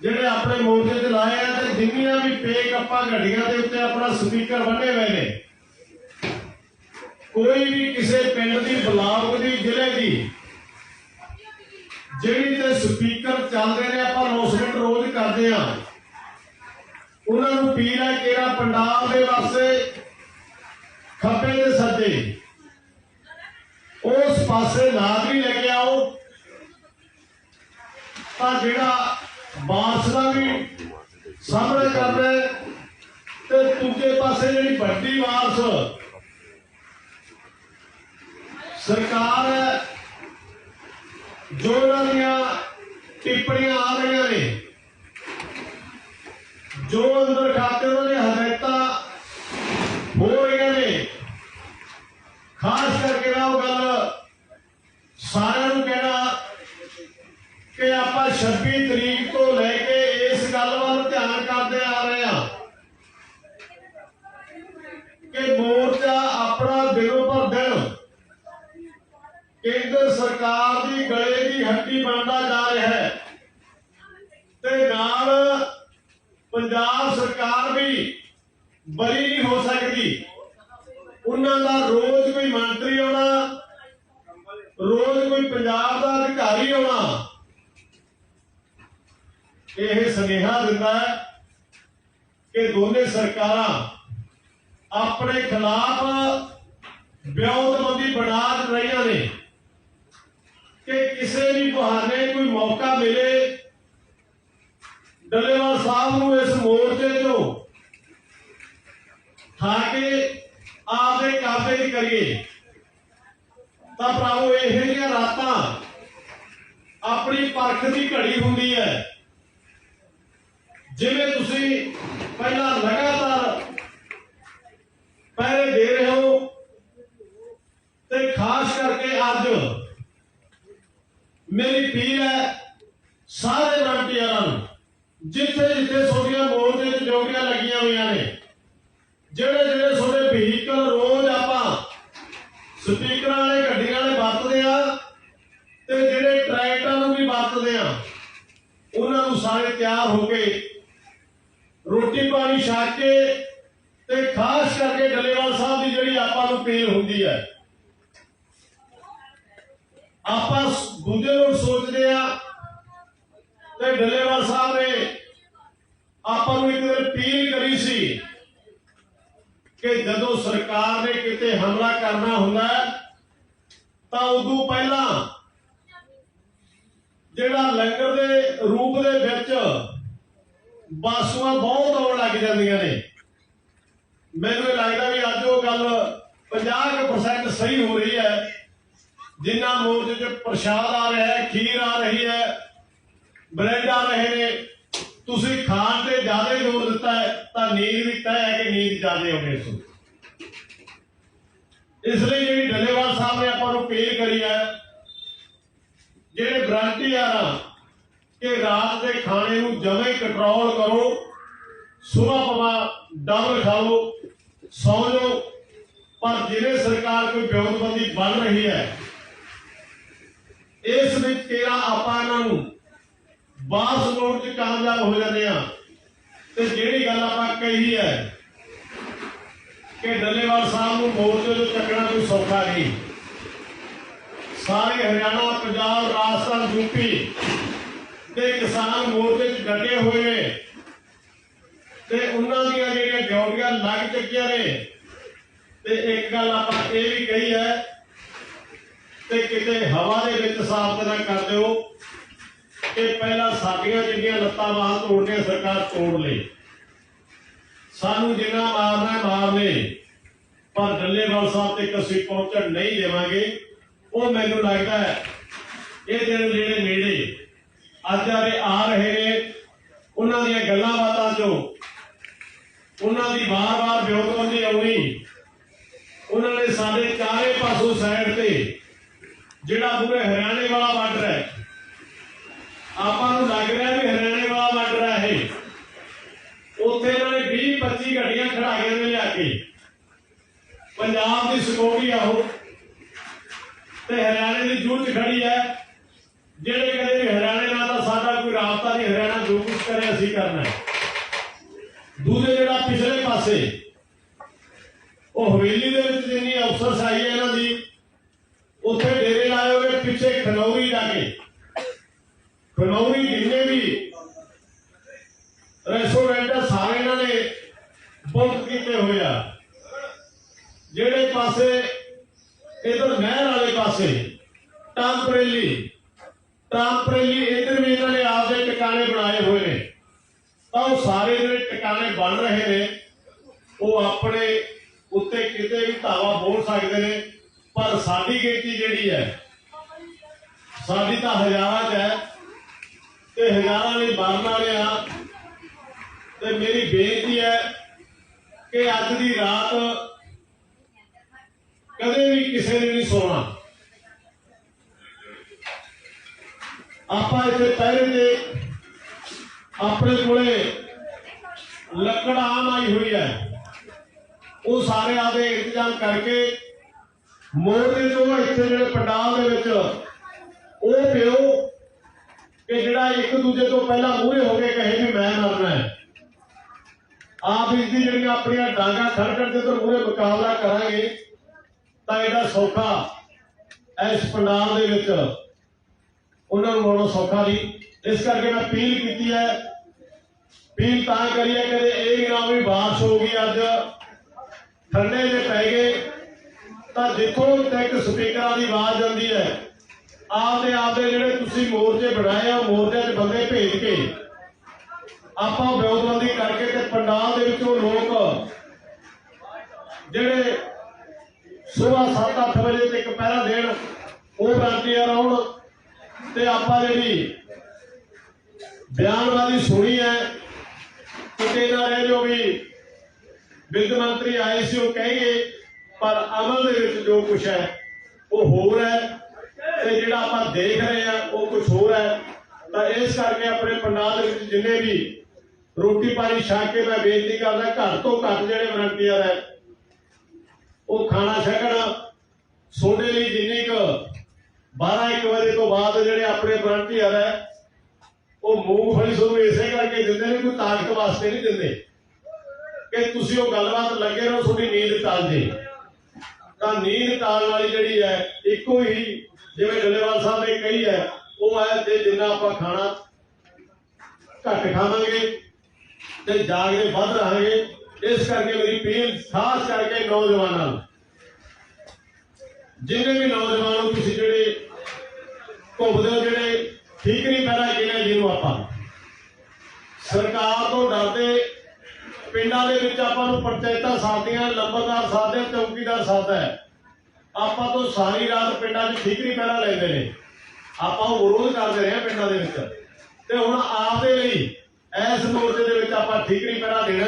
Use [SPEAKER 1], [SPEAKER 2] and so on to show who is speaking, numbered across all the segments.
[SPEAKER 1] ਜਿਹੜੇ ਆਪਣੇ ਮੋਰਚੇ ਤੇ ਲਾਏ ਆ ਤੇ ਜਿੰਨੀਆਂ ਵੀ ਪੇਕ ਆਪਾਂ ਗੱਡੀਆਂ ਦੇ ਉੱਤੇ ਆਪਣਾ ਸਪੀਕਰ ਬੰਨੇ ਹੋਏ ਨੇ, ਕੋਈ ਵੀ ਕਿਸੇ ਪਿੰਡ ਦੀ, ਬਲਾਕ ਦੀ, ਜ਼ਿਲ੍ਹੇ ਦੀ, ਜਿਹੜੀ ਤੇ ਸਪੀਕਰ ਚੱਲਦੇ ਨੇ, ਆਪਾਂ ਅਨਾਉਂਸਮੈਂਟ ਰੋਜ਼ ਕਰਦੇ ਆ। ਉਹਨਾਂ ਨੂੰ ਪੀਰ ਹੈ ਕਿਹੜਾ ਪੰਡਾਲ ਦੇ ਵਾਸਤੇ ਖੱਬੇ ਤੇ ਸੱਜੇ। ਉਸ ਪਾਸੇ ਲਾਜ਼ਮੀ ਲੈ ਕੇ ਆਓ। ਤਾਂ ਜਿਹੜਾ ਬਾਂਸ ਦਾ ਵੀ ਸਾਹਮਣੇ ਕਰਨਾ ਤੇ ਦੂਜੇ ਪਾਸੇ ਜਿਹੜੀ ਵੱਡੀ ਬਾਂਸ ਸਰਕਾਰ ਹੈ, ਜੋ ਇਹਨਾਂ ਦੀਆਂ ਟਿੱਪਣੀਆਂ ਆ ਰਹੀਆਂ ਨੇ, ਜੋ ਅੰਦਰ ਖਾਤੇ ਉਹਨਾਂ ਦੀਆਂ ਹਦਾਇਤਾਂ ਹੋ ਰਹੀਆਂ ਨੇ, ਖਾਸ ਕਰਕੇ ਮੈਂ ਉਹ ਗੱਲ ਸਾਰਿਆਂ ਨੂੰ ਕਹਿਣਾ ਕਿ ਆਪਾਂ 26 ਤਰੀਕ ਤੋਂ ਲੈ ਕੇ ਇਸ ਗੱਲ ਵੱਲ ਧਿਆਨ ਕਰਦੇ ਆ ਰਹੇ ਹਾਂ ਕਿ ਮੋਰਚਾ ਆਪਣਾ ਦਿਨੋਂ ਪਰ ਦਿਨ ਕੇਂਦਰ ਸਰਕਾਰ ਦੀ ਗਲੇ ਦੀ ਹੱਡੀ ਬਣਦਾ ਜਾ ਰਿਹਾ ਹੈ। ਤੇ ਨਾਲ ਪੰਜਾਬ ਸਰਕਾਰ ਵੀ ਬਰੀ ਨਹੀਂ ਹੋ ਸਕਦੀ। ਉਹਨਾਂ ਦਾ ਰੋਜ਼ ਕੋਈ ਮੰਤਰੀ ਆਉਣਾ, ਰੋਜ਼ ਕੋਈ ਪੰਜਾਬ ਦਾ ਅਧਿਕਾਰੀ ਆਉਣਾ ਇਹ ਸੁਨੇਹਾ ਦਿੰਦਾ ਹੈ ਕਿ ਦੋਨੇ ਸਰਕਾਰਾਂ ਆਪਣੇ ਖਿਲਾਫ ਵਿਉਂਤਬੰਦੀ ਬਣਾ ਰਹੀਆਂ ਨੇ ਕਿ ਕਿਸੇ ਵੀ ਬਹਾਨੇ ਕੋਈ ਮੌਕਾ ਮਿਲੇ। ਡੱਲੇਵਾਲ ਸਾਹਿਬ ਨੂੰ ਇਸ ਮੋਰਚੇ ਤੋਂ ਠਾ ਕੇ ਆਪਦੇ ਕਾਬੇ ਦੀ ਕਰੀਏ। ਤਾਂ ਭਰਾਵੋ, ਇਹ ਜਿਹੀਆਂ ਰਾਤਾਂ ਆਪਣੀ ਪਰਖ ਦੀ ਘੜੀ ਹੁੰਦੀ ਹੈ। ਜਿਵੇਂ ਤੁਸੀਂ ਪਹਿਲਾਂ ਲਗਾਤਾਰ ਪਹਿਰੇ ਦੇ ਰਹੇ ਹੋ ਤੇ ਖਾਸ ਕਰਕੇ ਅੱਜ ਮੇਰੀ ਪੀਰ ਹੈ ਸਾਰੇ ਵਲੰਟੀਅਰਾਂ ਨੂੰ, ਜਿੱਥੇ ਜਿੱਥੇ ਤੁਹਾਡੀਆਂ ਮੋਰਚੇ ਤੇ ਡਿਊਟੀਆਂ ਲੱਗੀਆਂ ਹੋਈਆਂ ਨੇ, ਜਿਹੜੇ ਜਿਹੜੇ ਤੁਹਾਡੇ ਵਹੀਕਲ ਰੋਜ਼ ਆਪਾਂ ਸਪੀਕਰਾਂ ਵਾਲੇ, ਗੱਡੀਆਂ ਵਾਲੇ ਵਰਤਦੇ ਆ ਤੇ ਜਿਹੜੇ ਟਰੈਕਟਰਾਂ ਨੂੰ ਵੀ ਵਰਤਦੇ ਆ, ਉਹਨਾਂ ਨੂੰ ਸਾਰੇ ਤਿਆਰ ਹੋ ਕੇ ਰੋਟੀ ਪਾਣੀ ਛਕ ਕੇ ਤੇ ਖਾਸ ਕਰਕੇ ਡੱਲੇਵਾਲ ਸਾਹਿਬ ਦੀ ਜਿਹੜੀ ਆਪਾਂ ਨੂੰ ਪੀਲ ਹੁੰਦੀ ਹੈ। ਆਪਾਂ ਦੂਜੇ ਲੋਕ ਸੋਚਦੇ ਆ ਤੇ ਡੱਲੇਵਾਲ ਸਾਹਿਬ ਨੇ ਆਪਾਂ ਨੂੰ ਇੱਕ ਦਿਨ ਅਪੀਲ ਕਰੀ ਸੀ ਕਿ ਜਦੋਂ ਸਰਕਾਰ ਨੇ ਕਿਤੇ ਹਮਲਾ ਕਰਨਾ ਹੁੰਦਾ ਹੈ, ਤਾਂ ਉਦੋਂ ਪਹਿਲਾਂ ਜਿਹੜਾ ਲੰਗਰ ਦੇ ਰੂਪ ਦੇ ਵਿੱਚ ਬਾਸੂਆਂ ਬਹੁਤ ਆਉਣ ਲੱਗ ਜਾਂਦੀਆਂ ਨੇ। ਮੈਨੂੰ ਇਹ ਲੱਗਦਾ ਵੀ ਅੱਜ ਉਹ ਗੱਲ 50% ਸਹੀ ਹੋ ਰਹੀ ਹੈ। ਜਿੰਨਾ ਮੋਰਚੇ 'ਚ ਪ੍ਰਸ਼ਾਦ ਆ ਰਿਹਾ ਹੈ, ਖੀਰ ਆ ਰਹੀ ਹੈ, ਬ੍ਰੈਡ ਆ ਰਹੇ ਨੇ। ਤੁਸੀਂ ਖਾਣ ਤੇ ਜ਼ਿਆਦਾ ਜ਼ੋਰ ਦਿੱਤਾ ਹੈ, ਤਾਂ ਨੀਂਦ ਵੀ ਤੈਅ ਹੈ ਕਿ ਨੀਂਦ ਜ਼ਿਆਦਾ ਹੋਵੇ ਇਸ ਇਸ ਲਈ ਜਿਹੜੀ ਡੱਲੇਵਾਲ ਸਾਹਿਬ ਨੇ ਆਪਾਂ ਨੂੰ ਅਪੀਲ ਕਰੀ ਹੈ, ਜਿਹੜੇ ਵਲੰਟੀਅਰ ਆ ਕਿ ਰਾਤ ਦੇ ਖਾਣੇ ਨੂੰ ਜਮੇ ਕੰਟਰੋਲ ਕਰੋ। ਸੁਬਹ ਪਵਾ ਡਬਲ ਖਾਓ ਸੌਂ ਜਾਓ। ਪਰ ਜਿਹੜੇ ਸਰਕਾਰ ਕੋਈ ਵਿਉਂਤਬੰਦੀ ਬਣ ਰਹੀ ਹੈ, ਇਸ ਵਿੱਚ ਕਿਹੜਾ ਆਪਾਂ ਇਹਨਾਂ ਨੂੰ ਵਾਪਸ ਮੋੜ ਚ ਕਾਮਯਾਬ ਹੋ ਜਾਂਦੇ ਆ ਤੇ ਜਿਹੜੀ ਗੱਲ ਆਪਾਂ ਕਹੀ ਹੈ ਕਿ ਡੱਲੇਵਾਲ ਸਾਹਿਬ ਨੂੰ ਮੋਰਚੇ ਤੋਂ ਚੱਕਣਾ ਕੋਈ ਸੌਖਾ ਨਹੀਂ। ਸਾਰੇ ਹਰਿਆਣਾ, ਪੰਜਾਬ, ਰਾਜਸਥਾਨ ਯੂਪੀ ਤੇ ਕਿਸਾਨ ਮੋਰਚੇ 'ਚ ਡਟੇ ਹੋਏ ਨੇ। ਤੇ ਉਹਨਾਂ ਦੀਆਂ ਜਿਹੜੀਆਂ ਡਿਊਟੀਆਂ ਲੱਗ ਚੁੱਕੀਆਂ ਨੇ। ਤੇ ਇੱਕ ਗੱਲ ਆਪਾਂ ਇਹ ਵੀ ਕਹੀ ਹੈ ਤੇ ਕਿਤੇ ਹਵਾ ਦੇ ਵਿੱਚ ਸਾਫ਼ ਨਾ ਕਰ ਦਿਓ ਕਿ ਪਹਿਲਾਂ ਸਾਡੀਆਂ ਜਿਹੜੀਆਂ ਲੱਤਾਂ ਬਾਹਾਂ ਤੋੜਨੀਆਂ ਸਰਕਾਰ ਤੋੜ ਲਈ ਸਾਨੂੰ ਜਿੰਨਾ ਮਾਰਨਾ ਹੈ ਮਾਰ ਲੇ। ਪਰ ਡੱਲੇਵਾਲ ਸਾਹਿਬ ਤੇ ਅਸੀਂ ਪਹੁੰਚਣ ਨਹੀਂ ਦੇਵਾਂਗੇ। ਉਹ ਮੈਨੂੰ ਲੱਗਦਾ ਹੈ ਇਹ ਦਿਨ ਜਿਹੜੇ ਨੇੜੇ ਅੱਜ ਆਰੇ ਆ ਰਹੇ ਨੇ, ਉਹਨਾਂ ਦੀਆਂ ਗੱਲਾਂ ਬਾਤਾਂ ਚੋਂ। ਉਹਨਾਂ ਦੀ ਵਾਰ-ਵਾਰ ਵਿਉਂਤਬੰਦੀ ਆਉਣੀ। ਉਹਨਾਂ ਨੇ ਸਾਡੇ ਚਾਰੇ ਪਾਸੋਂ ਸਾਈਡ ਤੇ, ਜਿਹੜਾ ਪੂਰੇ ਹਰਿਆਣੇ ਵਾਲਾ ਬਾਰਡਰ ਹੈ। ਆਪਾਂ ਨੂੰ ਲੱਗ ਰਿਹਾ ਵੀ ਹਰਿਆਣੇ ਵਾਲਾ ਬਾਰਡਰ ਹੈ ਇਹ। ਉੱਥੇ ਇਹਨਾਂ ਨੇ 20 25 ਗੱਡੀਆਂ ਖੜਾਈਆਂ ਨੇ ਲਿਆ ਕੇ। ਪੰਜਾਬ ਦੀ ਸਿਕਿਉਰਿਟੀ ਆਹੋ ਤੇ ਹਰਿਆਣੇ ਦੀ ਜੂਝ ਖੜੀ ਹੈ। ਜਿਹੜੇ ਕਹਿੰਦੇ ਵੀ ਨਹੀਂ ਹਰਿਆਣਾ ਜੋ ਕੁਝ ਅਸੀਂ ਕਰਨਾ ਹੈ। ਦੂਜੇ ਜਿਹੜਾ ਪਿਛਲੇ ਪਾਸੇ, ਉਹ ਹਵੇਲੀ ਦੇ ਵਿੱਚ ਜਿੰਨੀ ਅਫਸਰਸ਼ਾਹੀ ਹੈ ਇਹਨਾਂ ਦੀ, ਉੱਥੇ ਡੇਰੇ ਲਾਏ ਹੋਏ ਪਿੱਛੇ ਖਨੌਰੀ ਜਾ ਕੇ। ਖਨੌਰੀ ਜਿੰਨੇ ਵੀ ਰੈਸਟੋਰੈਂਟ ਸਾਰੇ ਇਹਨਾਂ ਨੇ ਬੁੱਕ ਕੀਤੇ ਹੋਏ ਆ। ਜਿਹੜੇ ਪਾਸੇ, ਇਧਰ ਨਹਿਰ ਵਾਲੇ ਪਾਸੇ ਟਾਂਪਰੇਲੀ ਟਰਾਂਪਰੇਲੀ ਇੱਧਰ ਵੀ ਇਹਨਾਂ ਨੇ ਆਪਦੇ ਟਿਕਾਣੇ ਬਣਾਏ ਹੋਏ ਨੇ। ਤਾਂ ਉਹ ਸਾਰੇ ਜਿਹੜੇ ਟਿਕਾਣੇ ਬਣ ਰਹੇ ਨੇ, ਉਹ ਆਪਣੇ ਉੱਤੇ ਕਿਤੇ ਵੀ ਧਾਵਾ ਬੋਲ ਸਕਦੇ ਨੇ, ਪਰ ਸਾਡੀ ਗਿਣਤੀ ਜਿਹੜੀ ਹੈ, ਸਾਡੀ ਤਾਂ ਹਜ਼ਾਰਾਂ 'ਚ ਹੈ ਤੇ ਹਜ਼ਾਰਾਂ ਨੇ ਮਰਨ ਵਾਲੇ ਆ। ਤੇ ਮੇਰੀ ਬੇਨਤੀ ਹੈ ਕਿ ਅੱਜ ਦੀ ਰਾਤ ਕਦੇ ਵੀ ਕਿਸੇ ਨੇ ਨਹੀਂ ਸੋਣਾ। ਆਪਾਂ ਇੱਥੇ ਪਹਿਰੇ ਤੇ ਆਪਣੇ ਕੋਲੇ ਲੱਕੜ ਆਮ ਆਈ ਹੋਈ ਹੈ। ਉਹ ਸਾਰੇ ਆਦੇ ਇੰਤਜ਼ਾਮ ਕਰਕੇ ਮੋੜ ਜੋ ਇੱਥੇ ਜਿਹੜੇ ਪੰਡਾਲ ਦੇ ਵਿੱਚ, ਉਹ ਪਿਓ ਕਿ ਜਿਹੜਾ ਇੱਕ ਦੂਜੇ ਤੋਂ ਪਹਿਲਾਂ ਮੂਹਰੇ ਹੋ ਕੇ ਕਹੇ ਵੀ ਮੈਂ ਮਰਨਾ ਹੈ। ਆਪ ਇਸ ਦੀ ਜਿਹੜੀਆਂ ਆਪਣੀਆਂ ਡਾਂਗਾ ਖੜ ਖੜ ਕੇ ਤੋਂ ਮੂਹਰੇ ਮੁਕਾਬਲਾ ਕਰਾਂਗੇ, ਤਾਂ ਇਹਦਾ ਸੌਖਾ ਇਸ ਪੰਡਾਲ ਦੇ ਵਿੱਚ ਉਹਨਾਂ ਨੂੰ ਮੋੜੋ ਸੌਖਾ ਨਹੀਂ ਇਸ ਕਰਕੇ ਮੈਂ ਅਪੀਲ ਕੀਤੀ ਹੈ। ਅਪੀਲ ਤਾਂ ਕਰੀਏ ਕਿ ਇਹ ਵੀ ਨਾ ਵੀ ਬਾਰਿਸ਼ ਹੋ ਗਈ ਅੱਜ, ਠੰਡੇ ਜੇ ਪੈ ਗਏ, ਤਾਂ ਜਿੱਥੋਂ ਤੱਕ ਸਪੀਕਰਾਂ ਦੀ ਆਵਾਜ਼ ਜਾਂਦੀ ਹੈ, ਆਪਦੇ ਆਪਦੇ ਜਿਹੜੇ ਤੁਸੀਂ ਮੋਰਚੇ ਬਣਾਏ ਆ ਮੋਰਚੇ 'ਚ ਬੰਦੇ ਭੇਜ ਕੇ ਆਪਾਂ ਵਿਰੋਧਬੰਦੀ ਕਰਕੇ ਤੇ ਪੰਡਾਲ ਦੇ ਵਿੱਚੋਂ ਲੋਕ ਜਿਹੜੇ ਸਵੇਰ 7-8 ਵਜੇ ਤੱਕ ਪਹਿਰਾ ਦੇਣ, ਉਹ ਵਲੰਟੀਅਰ ਆਉਣ ਤੇ ਆਪਾਂ ਜਿਹੜੀ ਬਿਆਨਬਾਜ਼ੀ ਸੁਣੀ ਹੈ, ਕਿਤੇ ਨਾ ਰਹਿ ਜੋ ਵੀ ਵਿੱਤ ਮੰਤਰੀ ਆਏ ਸੀ, ਉਹ ਕਹੇਗੇ ਪਰ ਅਮਲ ਦੇ ਵਿੱਚ ਜੋ ਕੁਝ ਹੈ, ਉਹ ਹੋਰ ਹੈ ਤੇ ਜਿਹੜਾ ਆਪਾਂ ਦੇਖ ਰਹੇ ਆ ਉਹ ਕੁਝ ਹੋਰ ਹੈ। ਤਾਂ ਇਸ ਕਰਕੇ ਆਪਣੇ ਪੰਡਾਲ ਦੇ ਵਿੱਚ ਜਿੰਨੇ ਵੀ ਰੋਟੀ ਪਾਣੀ ਛਕ ਕੇ ਮੈਂ ਬੇਨਤੀ ਕਰਦਾ, ਘੱਟ ਤੋਂ ਘੱਟ ਜਿਹੜੇ ਵਲੰਟੀਅਰ ਹੈ, ਉਹ ਖਾਣਾ ਛਕਣ। ਸੋਡੇ ਲਈ ਜਿੰਨੀ ਕੁ 12 1 ਵਜੇ ਤੋਂ ਬਾਅਦ ਜਿਹੜੇ ਆਪਣੇ ਵਲੰਟੀਅਰ ਹੈ, ਉਹ ਮੂੰਗਫਲੀ ਤੁਹਾਨੂੰ ਇਸੇ ਕਰਕੇ ਦਿੰਦੇ ਨੇ, ਕੋਈ ਤਾਕਤ ਵਾਸਤੇ ਨਹੀਂ ਦਿੰਦੇ। ਕਿ ਤੁਸੀਂ ਉਹ ਗੱਲਬਾਤ ਲੱਗੇ ਰਹੋ, ਤੁਹਾਡੀ ਨੀਂਦ ਟਲ ਜੇ ਤਾਂ ਨੀਂਦ ਟਾਲਣ ਵਾਲੀ ਜਿਹੜੀ ਹੈ, ਇੱਕੋ ਹੀ ਜਿਵੇਂ ਡੱਲੇਵਾਲ ਸਾਹਿਬ ਨੇ ਕਹੀ ਹੈ, ਉਹ ਹੈ ਤੇ ਜਿੰਨਾ ਆਪਾਂ ਖਾਣਾ ਘੱਟ ਖਾਵਾਂਗੇ ਤੇ ਜਾਗਦੇ ਵੱਧ ਰਹਾਂਗੇ, ਇਸ ਕਰਕੇ ਮੇਰੀ ਅਪੀਲ ਖਾਸ ਕਰਕੇ ਨੌਜਵਾਨਾਂ ਨੂੰ। ਜਿੰਨੇ ਵੀ ਨੌਜਵਾਨ ਤੁਸੀਂ ਜਿਹੜੇ ਘੁੰਮਦੇ ਹੋ, ਜਿਹੜੇ ਠੀਕ ਨਹੀਂ ਪਹਿਰਾ ਕਿਹਾ ਜਿਹਨੂੰ ਆਪਾਂ ਸਰਕਾਰ ਤੋਂ ਡਰਦੇ ਪਿੰਡਾਂ ਦੇ ਵਿੱਚ ਆਪਾਂ ਨੂੰ ਪੰਚਾਇਤਾਂ ਸਾਥੀਆਂ ਲੰਬਰਦਾਰ ਸਾਧੇ, ਚੌਕੀਦਾਰ ਸਾਧਾ ਆਪਾਂ ਤੋਂ ਸਾਰੀ ਰਾਤ ਪਿੰਡਾਂ 'ਚ ਠੀਕਰੀ ਪਹਿਰਾ ਲੈਂਦੇ ਨੇ। ਆਪਾਂ ਉਹ ਵਿਰੋਧ ਕਰਦੇ ਰਹੇ ਹਾਂ ਪਿੰਡਾਂ ਦੇ ਵਿੱਚ। ਤੇ ਹੁਣ ਆਪਦੇ ਲਈ ਇਸ ਮੋਰਚੇ ਦੇ ਵਿੱਚ ਆਪਾਂ ਠੀਕਰੀ ਪਹਿਰਾ ਦੇਣਾ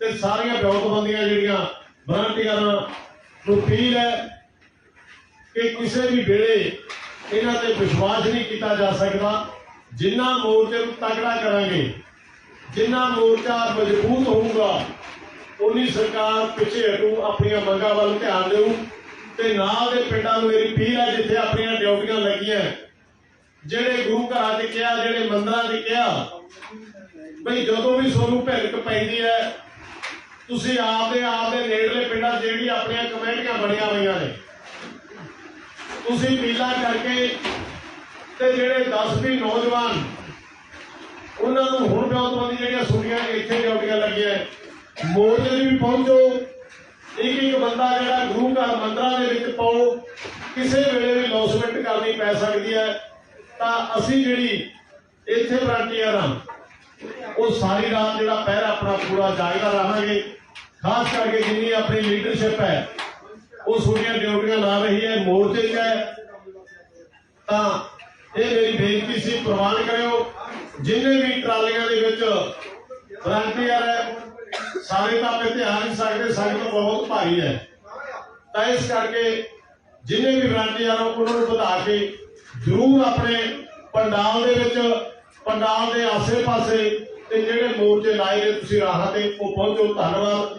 [SPEAKER 1] ਤੇ ਸਾਰੀਆਂ ਵਿਉਂਤਬੰਦੀਆਂ ਜਿਹੜੀਆਂ ਵਲੰਟੀਅਰਾਂ ਨੂੰ ਅਪੀਲ ਹੈ ਕਿ ਕਿਸੇ ਵੀ ਵੇਲੇ ਇਹਨਾਂ ਤੇ ਵਿਸ਼ਵਾਸ ਨਹੀਂ ਕੀਤਾ ਜਾ ਸਕਦਾ, ਜਿੰਨਾ ਮੋਰਚੇ ਨੂੰ ਤਕੜਾ ਕਰਾਂਗੇ, ਜਿੰਨਾ ਮੋਰਚਾ ਮਜ਼ਬੂਤ ਹੋਊਗਾ ਉਨੀ ਸਰਕਾਰ ਪਿੱਛੇ ਹਟੂ, ਆਪਣੀਆਂ ਮੰਗਾਂ ਵੱਲ ਧਿਆਨ ਦੇਊ ਤੇ ਨਾਲ ਦੇ ਪਿੰਡਾਂ ਨੂੰ ਮੇਰੀ ਅਪੀਲ ਹੈ, ਜਿੱਥੇ ਆਪਣੀਆਂ ਡਿਊਟੀਆਂ ਲੱਗੀਆਂ, ਜਿਹੜੇ ਗੁਰੂ ਘਰਾਂ 'ਚ ਕਿਹਾ, ਜਿਹੜੇ ਮੰਦਰਾਂ 'ਚ ਕਿਹਾ, ਬਈ ਜਦੋਂ ਵੀ ਤੁਹਾਨੂੰ ਭਿੜਕ ਪੈਂਦੀ ਹੈ, ਤੁਸੀਂ ਆਪਦੇ ਆਪਦੇ ਨੇੜਲੇ ਪਿੰਡਾਂ ਜਿਹੜੀ ਆਪਣੀਆਂ ਕਮੇਟੀਆਂ ਬਣੀਆਂ ਹੋਈਆਂ ਨੇ ਤੁਸੀਂ ਪੀਲਾ ਕਰਕੇ ਤੇ ਜਿਹੜੇ 10 ਵੀ ਨੌਜਵਾਨ, ਉਹਨਾਂ ਨੂੰ ਹੁਣ ਵਿਉਂਤਬੰਦੀ ਜਿਹੜੀਆਂ ਸੁਣੀਆਂ ਇੱਥੇ ਡਿਊਟੀਆਂ ਲੱਗੀਆਂ ਮੋਰਚੇ 'ਤੇ ਵੀ ਪਹੁੰਚੋ। ਇੱਕ ਇੱਕ ਬੰਦਾ ਜਿਹੜਾ ਗੁਰੂ ਘਰ ਮੰਦਰਾਂ ਦੇ ਵਿੱਚ ਪਾਓ, ਕਿਸੇ ਵੇਲੇ ਵੀ ਲੌਸਮੈਂਟ ਕਰਨੀ ਪੈ ਸਕਦੀ ਹੈ। ਤਾਂ ਅਸੀਂ ਜਿਹੜੀ ਇੱਥੇ ਵਲੰਟੀਅਰ ਹਾਂ, ਉਹ ਸਾਰੀ ਰਾਤ ਜਿਹੜਾ ਪਹਿਰਾ ਆਪਣਾ ਪੂਰਾ ਜਾਗਦਾ ਰਹਾਂਗੇ। ਖਾਸ ਕਰਕੇ ਜਿੰਨੀ ਆਪਣੀ ਲੀਡਰਸ਼ਿਪ ਹੈ ਉਹ ਛੋਟੀਆਂ ਡਿਊਟੀਆਂ ਲਾ ਰਹੀ ਹੈ, ਮੋਰਚੇ 'ਚ ਹੈ। ਤਾਂ ਇਹ ਮੇਰੀ ਬੇਨਤੀ ਸੀ, ਪ੍ਰਵਾਨ ਕਰਿਓ। ਜਿੰਨੇ ਵੀ ਟਰਾਲੀਆਂ ਦੇ ਵਿੱਚ ਵਲੰਟੀਅਰ ਹੈ, ਸਾਰੇ ਤਾਂ ਆਪੇ ਧਿਆਨ ਨਹੀਂ ਸਕਦੇ ਸੰਗਤ ਬਹੁਤ ਭਾਰੀ ਹੈ। ਤਾਂ ਇਸ ਕਰਕੇ ਜਿੰਨੇ ਵੀ ਵਲੰਟੀਅਰ ਆ, ਉਹਨਾਂ ਨੂੰ ਵਧਾ ਕੇ ਜ਼ਰੂਰ ਆਪਣੇ ਪੰਡਾਲ ਦੇ ਵਿੱਚ, ਪੰਡਾਲ ਦੇ ਆਸੇ-ਪਾਸੇ ਤੇ ਜਿਹੜੇ ਮੋਰਚੇ ਲਾਏ ਨੇ, ਤੁਸੀਂ ਰਾਹਾਂ ਤੇ ਉਹ ਪਹੁੰਚੋ। ਧੰਨਵਾਦ।